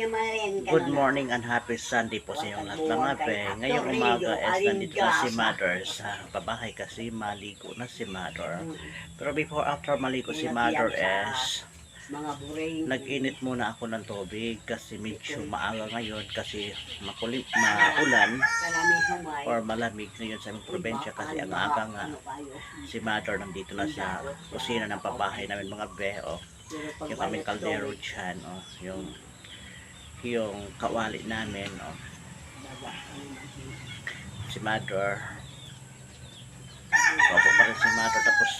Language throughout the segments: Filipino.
Good morning and happy Sunday po sa inyong lahat mga be. Ngayong umaga is nandito na si Mother sa babahay kasi maligo na si Mother. Pero before after maligo si Mother is nag-init muna ako ng tubig kasi medyo maaga ngayon kasi makulit, maulan Karami humay. or malamig ngayon sa aming probinsya kasi ang aga nga Ano si Mother nandito na sa kusina ng pabahay namin mga be. Oh, yung aming kaldero dyan. Oh, yung yung kawali namin. Oh, si Mother. Opo pa rin si Mother. Tapos,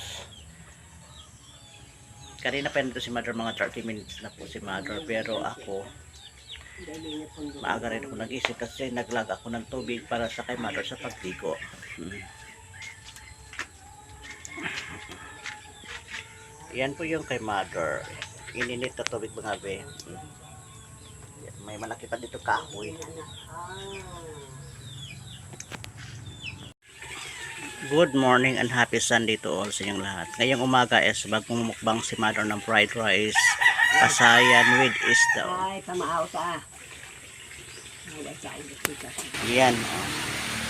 kanina pa nito si Mother, mga 30 minutes na po si Mother. Pero ako, maaga rin ako nag-isip kasi naglag ako ng tubig para sa kay Mother sa pagtigo. Hmm. Yan po yung kay Mother. Ininit na tubig mga be. Hmm. May malaki pa dito kahoy. Good morning and happy Sunday to all sa inyong lahat. Ngayong umaga is magmumukbang si Mother ng fried rice, pasayan with isda. Ay, pamaaw ka. Yan. oh.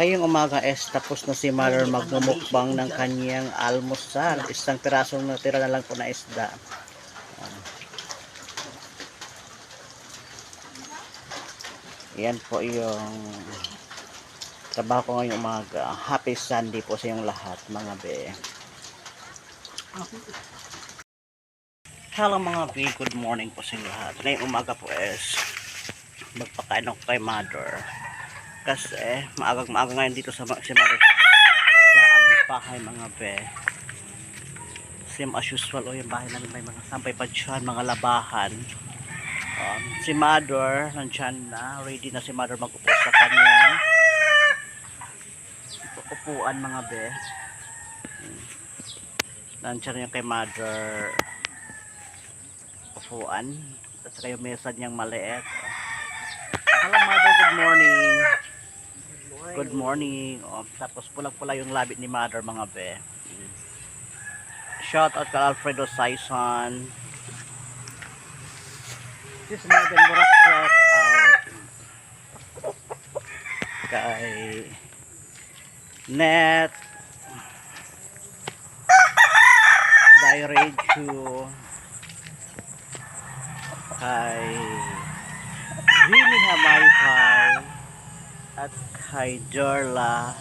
Ngayong umaga is tapos na si Mother magmumukbang ng kanyang almusal. Isang pirasong natira na lang po na isda. Yan po yung trabaho ko ngayong umaga. Happy Sunday po sa inyong lahat mga be. Hello mga be, good morning po sa inyong lahat. Ngayong umaga po is magpakain ako kay mother. Kasi maagang maaga ngayon dito sa mother sa aming bahay mga be. Same as usual o yung bahay namin may mga sampay pa dyan, mga labahan. Um, si mother nandyan na, ready na si mother mag-upo sa kanyang upuan mga be. Hmm. Nandyan yung kay mother upuan. At saka yung mesa niyang maliit. Hello mother, good morning. Good morning. Oh, tapos pulang-pula yung labit ni mother mga be. Shout out kay Alfredo Saison. This is Morgan Burak shout out. Kay Net. Daireju. Kay Winnie Hamaypay at kay Jorla.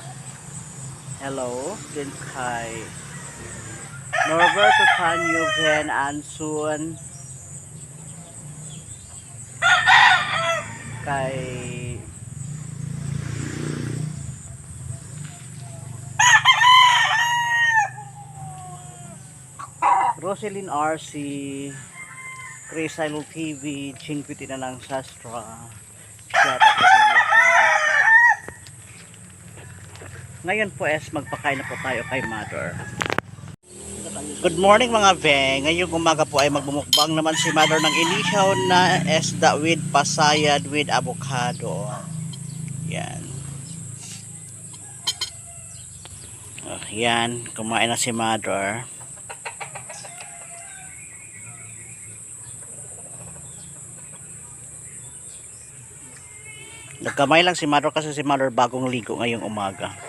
Hello din kay Norberto Tanyo Ben Ansun kay Roselyn RC Chris Idol TV Chingpiti na lang Sastra Shout out po sa inyo. Ngayon po es magpakain na po tayo kay Mother. Good morning mga be. Ngayong umaga po ay magmumukbang naman si Mother ng inihaw na esda with pasayad with avocado. Yan. Oh, yan. Kumain na si Mother. Nagkamay lang si Mother kasi si Mother bagong ligo ngayong umaga.